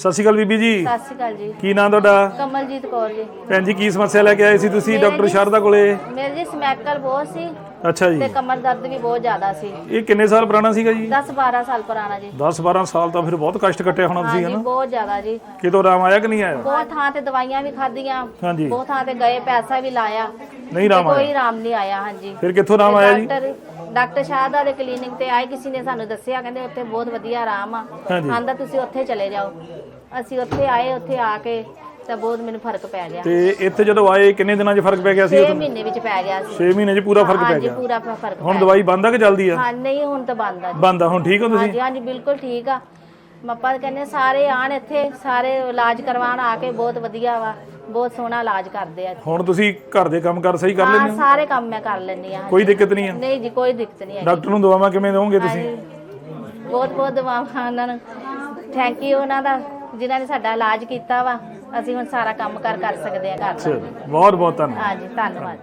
ਸਤਿ ਸ਼੍ਰੀ ਅਕਾਲ ਬੀਬੀ ਜੀ। ਸਤਿ ਸ਼੍ਰੀ ਅਕਾਲ ਜੀ। ਕੀ ਨਾਂ ਤੁਹਾਡਾ? ਕਮਲਜੀਤ ਕੌਰ ਜੀ। ਭੈਣ ਜੀ ਕੀ ਸਮੱਸਿਆ ਲੈ ਕੇ ਆਏ ਸੀ ਤੁਸੀਂ ਡਾਕਟਰ ਸ਼ਾਰਦਾ ਕੋਲੇ? ਮੇਰੇ ਜੀ ਸਮੈਕਲ ਬਹੁਤ ਸੀ ਅੱਛਾ ਜੀ। ਤੇ ਕਮਰ ਦਰਦ ਵੀ ਬਹੁਤ ਜ਼ਿਆਦਾ ਸੀ। ਇਹ ਕਿੰਨੇ ਸਾਲ ਪੁਰਾਣਾ ਸੀਗਾ ਜੀ? 10 12 ਸਾਲ ਪੁਰਾਣਾ ਜੀ। 10 12 ਸਾਲ ਤਾਂ ਫਿਰ ਬਹੁਤ ਕਸ਼ਟ ਕੱਟਿਆ ਹੋਣਾ ਤੁਸੀਂ ਹਾਂਜੀ ਹਨਾ? ਬਹੁਤ ਜ਼ਿਆਦਾ ਜੀ। ਕਿਤੋਂ ਆਰਾਮ ਆਇਆ ਕਿ ਨਹੀਂ ਆਇਆ? ਬਹੁਤ ਥਾਂ ਤੇ ਦਵਾਈਆਂ ਵੀ ਖਾਧੀਆਂ। ਹਾਂਜੀ। ਬਹੁਤ ਥਾਂ ਤੇ ਗਏ ਪੈਸਾ ਵੀ ਲਾਇਆ। ਨਹੀਂ ਤੇ ਆਰਾਮ ਕੋਈ ਆਇਆ ਆਰਾਮ ਨਹੀਂ ਆਇਆ ਹਾਂਜੀ। ਫਿਰ ਕਿੱਥੋਂ ਆਰਾਮ ਆਇਆ ਜੀ? ਡਾਕਟਰ ਡਾਕਟਰ ਸ਼ਾਹਦਾ ਦੇ ਕਲੀਨਿਕ ਤੇ ਆਏ ਕਿਸੇ ਨੇ ਸਾਨੂੰ ਦੱਸਿਆ ਕਹਿੰਦੇ ਉੱਥੇ ਬਹੁਤ ਵਧੀਆ ਆਰਾਮ ਆ। ਹਾਂਜੀ। ਆਂਦਾ ਤੁਸੀਂ ਉੱਥੇ ਚਲੇ ਜਾਓ। ਅਸੀਂ ਉੱਥੇ ਆਏ ਉੱਥੇ ਆ ਕੇ ਤਾਂ ਬਹੁਤ ਮੈਨੂੰ ਫ਼ਰਕ ਪੈ ਗਿਆ। ਤੇ ਇੱਥੇ ਜਦੋਂ ਆਏ ਕਿੰਨੇ ਦਿਨਾਂ 'ਚ ਫ਼ਰਕ ਪੈ ਗਿਆ ਸੀ? 6 ਮਹੀਨੇ ਵਿੱਚ ਪੈ ਗਿਆ ਸੀ। 6 ਮਹੀਨੇ 'ਚ ਪੂਰਾ ਫ਼ਰਕ ਪੈ ਹਾਂਜੀ ਗਿਆ। ਪੂਰਾ ਫ- ਫ਼ਰਕ ਹੁਣ ਪੈ ਦਵਾਈ ਬੰਦ ਆ ਕਿ ਜਲਦੀ ਆ। ਹਾਂ ਨਹੀਂ ਹੁਣ ਤਾਂ ਬੰਦ ਆ ਜੀ। ਬੰਦ ਆ ਹੁਣ ਠੀਕ ਹੋ ਤੁਸੀਂ? ਹਾਂਜੀ ਹਾਂਜੀ ਬਿਲਕੁਲ ਠੀਕ ਆ। ਮੱਪਾ ਕਹਿੰਦੇ ਸਾਰੇ ਆਣ ਇੱਥੇ ਸਾਰੇ ਇਲਾਜ ਕਰਵਾਉਣ ਆ ਕੇ ਬਹੁਤ ਵਧੀਆ ਵਾ ਬਹੁਤ ਸੋਹਣਾ ਇਲਾਜ ਕਰਦੇ ਆ। ਹੁਣ ਤੁਸੀਂ ਘਰ ਦੇ ਕੰਮ ਕਰ ਸਹੀ ਕਰ ਹਾਂ ਲੈਂਦੇ ਹੋ? ਸਾਰੇ ਕੰਮ ਮੈਂ ਕਰ ਲੈਂਦੀ ਆ ਕੋਈ ਦਿੱਕਤ ਨਹੀਂ ਆ? ਨਹੀਂ ਜੀ ਕੋਈ ਦਿੱਕਤ ਨਹੀਂ ਹੈ ਡਾਕਟਰ ਨੂੰ ਦਵਾਵਾਂ ਕਿਵੇਂ ਦੇਵੋਗੇ ਤੁਸੀਂ? ਬਹੁਤ ਬਹੁਤ ਦਵਾਵਾਂ ਉਹਨਾਂ ਨੂੰ। ਥੈਂਕ ਯੂ ਉਹਨਾਂ ਦਾ ਜਿਨ੍ਹਾਂ ਨੇ ਸਾਡਾ ਇਲਾਜ ਕੀਤਾ ਵਾ। ਅਸੀਂ ਹੁਣ ਸਾਰਾ ਕੰਮ ਕਰ ਕਰ ਸਕਦੇ ਆ ਘਰ ਦਾ। ਚਲੋ ਬਹੁਤ ਬਹੁਤ ਧੰਨਵਾਦ। ਹਾਂਜੀ ਧੰਨਵਾਦ।